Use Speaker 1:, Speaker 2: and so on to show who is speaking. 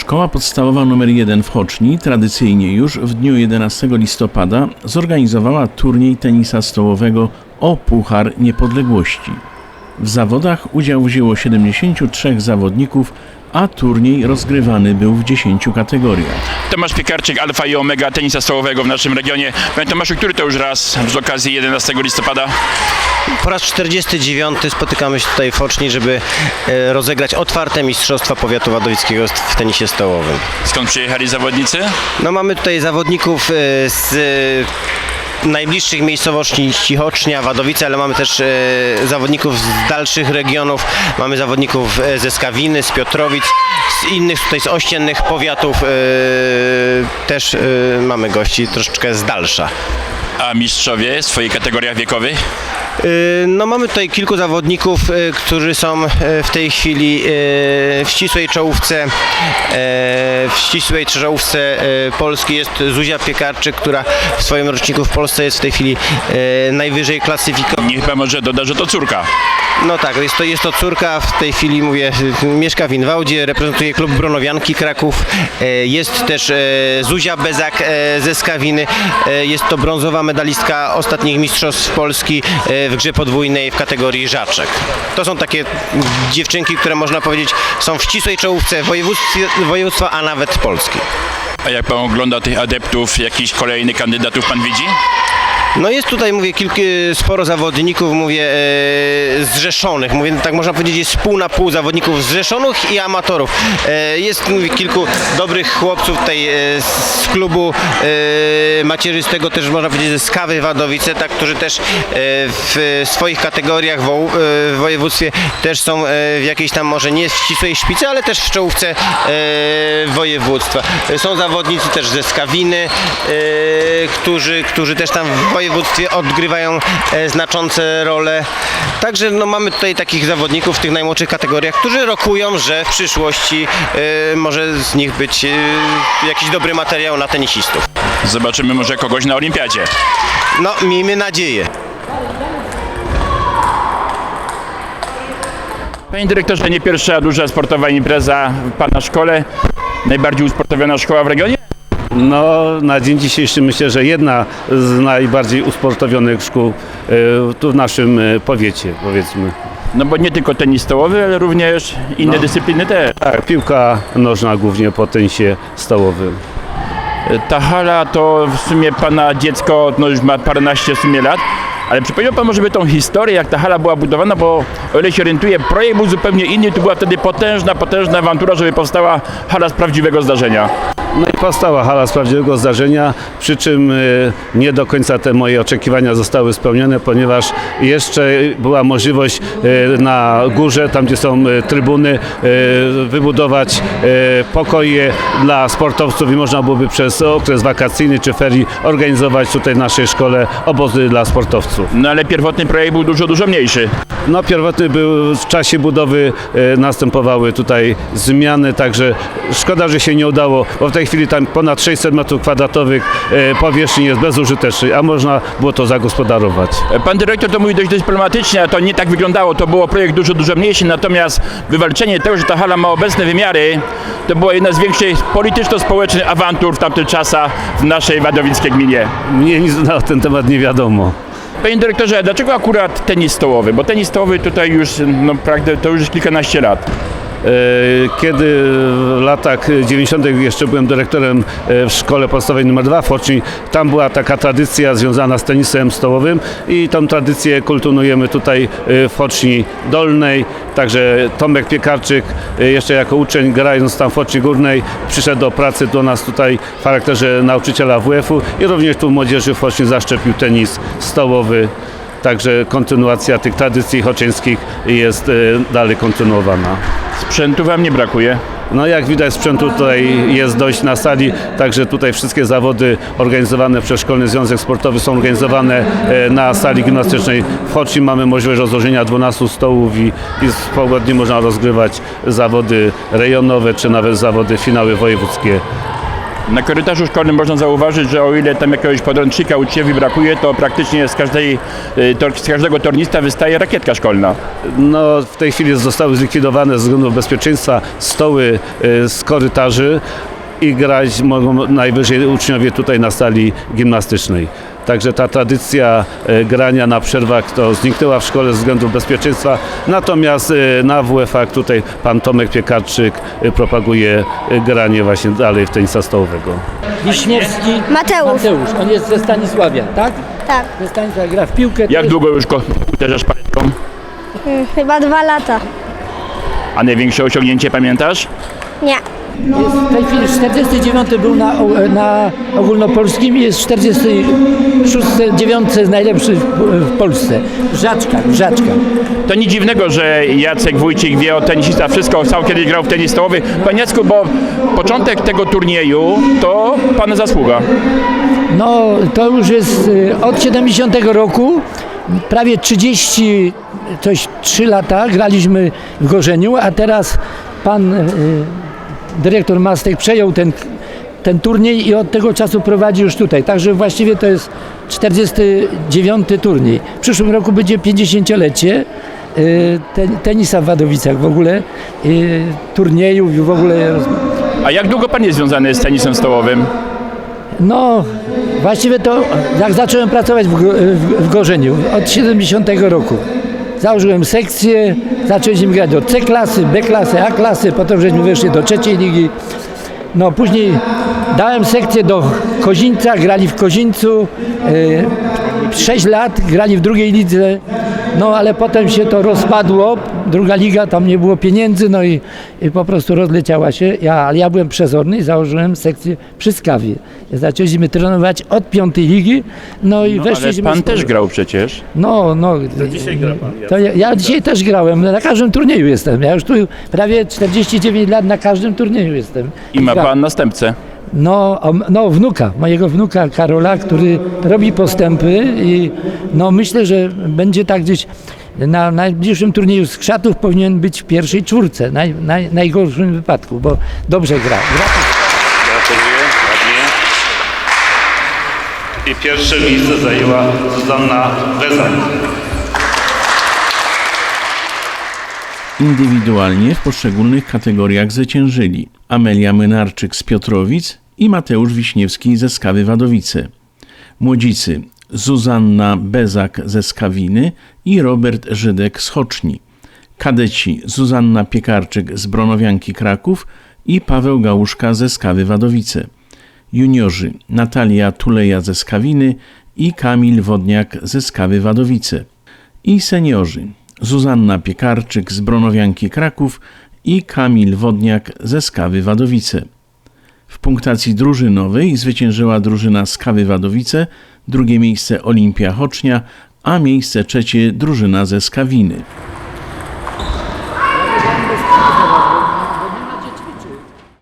Speaker 1: Szkoła podstawowa nr 1 w Choczni tradycyjnie już w dniu 11 listopada zorganizowała turniej tenisa stołowego o Puchar Niepodległości. W zawodach udział wzięło 73 zawodników, a turniej rozgrywany był w 10 kategoriach.
Speaker 2: Tomasz Piekarczyk, alfa i omega tenisa stołowego w naszym regionie. Panie Tomaszu, który to już raz z okazji 11 listopada?
Speaker 3: Po raz 49 spotykamy się tutaj w Oczni, żeby e, rozegrać otwarte Mistrzostwa Powiatu Wadowickiego w tenisie stołowym.
Speaker 2: Skąd przyjechali zawodnicy?
Speaker 3: No mamy tutaj zawodników e, z najbliższych miejscowości Cichocznia, Wadowice, ale mamy też e, zawodników z dalszych regionów. Mamy zawodników e, ze Skawiny, z Piotrowic, z innych tutaj z ościennych powiatów. e, Też mamy gości troszeczkę z dalsza.
Speaker 2: A mistrzowie w swoich kategoriach wiekowych?
Speaker 3: Y, No mamy tutaj kilku zawodników, y, którzy są y, w tej chwili w ścisłej czołówce. W ścisłej czołówce Polski jest Zuzia Piekarczyk, która w swoim roczniku w Polsce jest w tej chwili najwyżej klasyfikowana.
Speaker 2: Niech pan może doda, że to córka.
Speaker 3: No tak, jest to, jest to córka, w tej chwili mówię, mieszka w Inwałdzie, reprezentuje klub Bronowianki Kraków. Jest też Zuzia Bezak ze Skawiny. Jest to brązowa medalistka ostatnich mistrzostw Polski w grze podwójnej w kategorii żaczek. To są takie dziewczynki, które można powiedzieć są w ścisłej czołówce województwa, a nawet Polski.
Speaker 2: A jak pan ogląda tych adeptów, jakichś kolejnych kandydatów pan widzi?
Speaker 3: No jest tutaj, mówię, kilku, sporo zawodników, mówię, e, zrzeszonych. Mówię, tak można powiedzieć, jest pół na pół zawodników zrzeszonych i amatorów. E, jest mówię, kilku dobrych chłopców tutaj e, z klubu e, macierzystego, też można powiedzieć, ze Skawy Wadowice, tak, którzy też e, w swoich kategoriach wo, e, w województwie też są e, w jakiejś tam, może nie w ścisłej szpicy, ale też w czołówce e, województwa. E, Są zawodnicy też ze Skawiny, e, którzy, którzy też tam w województwie odgrywają e, znaczące role. Także no, mamy tutaj takich zawodników w tych najmłodszych kategoriach, którzy rokują, że w przyszłości e, może z nich być e, jakiś dobry materiał na tenisistów.
Speaker 2: Zobaczymy może kogoś na olimpiadzie.
Speaker 3: No, miejmy nadzieję.
Speaker 2: Panie dyrektorze, nie pierwsza duża sportowa impreza w pana szkole. Najbardziej usportowiona szkoła w regionie?
Speaker 4: No, na dzień dzisiejszy myślę, że jedna z najbardziej usportowionych szkół e, tu w naszym e, powiecie, powiedzmy.
Speaker 2: No bo nie tylko tenis stołowy, ale również inne dyscypliny też.
Speaker 4: Tak, piłka nożna głównie po tenisie stołowym.
Speaker 2: Ta hala to w sumie pana dziecko no już ma paręnaście w sumie lat, ale przypomniał pan może by tą historię, jak ta hala była budowana, bo o ile się orientuję, projekt był zupełnie inny, tu była wtedy potężna, potężna awantura, żeby powstała hala z prawdziwego zdarzenia.
Speaker 4: No i powstała hala z prawdziwego zdarzenia, przy czym e, nie do końca te moje oczekiwania zostały spełnione, ponieważ jeszcze była możliwość e, na górze, tam gdzie są e, trybuny, wybudować pokoje dla sportowców i można byłoby przez okres wakacyjny czy ferii organizować tutaj w naszej szkole obozy dla sportowców.
Speaker 2: No ale pierwotny projekt był dużo, dużo mniejszy.
Speaker 4: No pierwotny był w czasie budowy następowały tutaj zmiany, także szkoda, że się nie udało, bo w tej chwili tam ponad 600 metrów kwadratowych e, powierzchni jest bezużytecznej, a można było to zagospodarować.
Speaker 2: Pan dyrektor to mówi dość dyplomatycznie, a to nie tak wyglądało, to było projekt dużo, dużo mniejszy, natomiast wywalczenie tego, że ta hala ma obecne wymiary, to była jedna z większych polityczno-społecznych awantur w tamtych czasach w naszej wadowickiej gminie.
Speaker 4: Mnie nic na ten temat nie wiadomo.
Speaker 2: Panie dyrektorze, dlaczego akurat tenis stołowy? Bo tenis stołowy tutaj już, no prawdę, to już jest kilkanaście lat.
Speaker 4: E, Kiedy w latach 90. jeszcze byłem dyrektorem e, w szkole podstawowej nr 2 w Oczni, tam była taka tradycja związana z tenisem stołowym i tą tradycję kultywujemy tutaj e, w Oczni Dolnej. Także Tomek Piekarczyk jeszcze jako uczeń grając tam w Oczni Górnej przyszedł do pracy do nas tutaj w charakterze nauczyciela WF-u i również tu młodzieży w Oczni zaszczepił tenis stołowy. Także kontynuacja tych tradycji choczyńskich jest dalej kontynuowana.
Speaker 2: Sprzętu wam nie brakuje.
Speaker 4: No jak widać sprzętu tutaj jest dość na sali, także tutaj wszystkie zawody organizowane przez Szkolny Związek Sportowy są organizowane e, na sali gimnastycznej. W Choczni mamy możliwość rozłożenia 12 stołów i, i swobodnie można rozgrywać zawody rejonowe czy nawet zawody finały wojewódzkie.
Speaker 2: Na korytarzu szkolnym można zauważyć, że o ile tam jakiegoś podręcznika uczniowi brakuje, to praktycznie z, każdej, y, z każdego tornista wystaje rakietka szkolna.
Speaker 4: No, w tej chwili zostały zlikwidowane ze względu bezpieczeństwa stoły e, z korytarzy i grać mogą najwyżej uczniowie tutaj na sali gimnastycznej. Także ta tradycja e, grania na przerwach to zniknęła w szkole ze względów bezpieczeństwa. Natomiast e, na WF-ach tutaj pan Tomek Piekarczyk e, propaguje granie właśnie dalej w tenisa stołowego.
Speaker 5: Wiśniewski
Speaker 6: Mateusz.
Speaker 5: Mateusz. On jest ze Stanisławia, tak?
Speaker 6: Tak,
Speaker 5: Ze Stanisławia gra w piłkę.
Speaker 2: Jak długo już ko- uderzasz paletką?
Speaker 6: chyba dwa lata.
Speaker 2: A największe osiągnięcie pamiętasz?
Speaker 6: Nie.
Speaker 5: Jest w tej chwili 49 był na, na ogólnopolskim i jest 46, 9 najlepszy w, w Polsce. W Żaczkach.
Speaker 2: To nic dziwnego, że Jacek Wójcik wie o tenisista wszystko, sam kiedyś grał w tenis stołowy. Panie Jacku, bo początek tego turnieju to Pana zasługa.
Speaker 5: No to już jest y, od 70 roku, prawie 30, coś 3 lata graliśmy w Gorzeniu, a teraz pan y, dyrektor Mastek przejął ten, ten turniej i od tego czasu prowadzi już tutaj. Także właściwie to jest 49 turniej. W przyszłym roku będzie 50-lecie y, te, tenisa w Wadowicach w ogóle, y, turniejów i w ogóle
Speaker 2: A jak długo Pan jest związany z tenisem stołowym?
Speaker 5: No, właściwie to jak zacząłem pracować w, w, w Gorzeniu od 70 roku. Założyłem sekcję, zaczęliśmy grać do C klasy, B klasy, A klasy, potem żeśmy wyszli do trzeciej ligi. No później dałem sekcję do Kozińca, grali w Kozińcu. E, 6 lat grali w drugiej lidze. No ale potem się to rozpadło, druga liga, tam nie było pieniędzy, no i, i po prostu rozleciała się. Ja, ale ja byłem przezorny i założyłem sekcję przy Skawie. Zaczęliśmy trenować od piątej ligi, no i
Speaker 2: No, ale
Speaker 5: weszliśmy...
Speaker 2: Pan
Speaker 5: z-
Speaker 2: też grał przecież.
Speaker 5: no, no.
Speaker 4: dzisiaj gra pan,
Speaker 5: To ja, ja dzisiaj też grałem, na każdym turnieju jestem. Ja już tu prawie 49 lat na każdym turnieju jestem.
Speaker 2: I ma
Speaker 5: Gra-
Speaker 2: Pan następcę.
Speaker 5: No, no, wnuka, mojego wnuka Karola, który robi postępy i no myślę, że będzie tak gdzieś na najbliższym turnieju z krzatów powinien być w pierwszej czwórce, naj, naj, najgorszym wypadku, bo dobrze gra. gra
Speaker 4: Gratuluję, ładnie. I pierwsze miejsce zajęła Zuzanna Wezań.
Speaker 1: Indywidualnie w poszczególnych kategoriach zwyciężyli Amelia Mynarczyk z Piotrowic i Mateusz Wiśniewski ze Skawy Wadowice. Młodzicy Zuzanna Bezak ze Skawiny i Robert Żydek z Hoczni. Kadeci Zuzanna Piekarczyk z Bronowianki Kraków i Paweł Gałuszka ze Skawy Wadowice. Juniorzy Natalia Tuleja ze Skawiny i Kamil Wodniak ze Skawy Wadowice. I seniorzy Zuzanna Piekarczyk z Bronowianki Kraków i Kamil Wodniak ze Skawy Wadowice. W punktacji drużynowej zwyciężyła drużyna Skawy Wadowice, drugie miejsce Olimpia Chocznia, a miejsce trzecie drużyna ze Skawiny.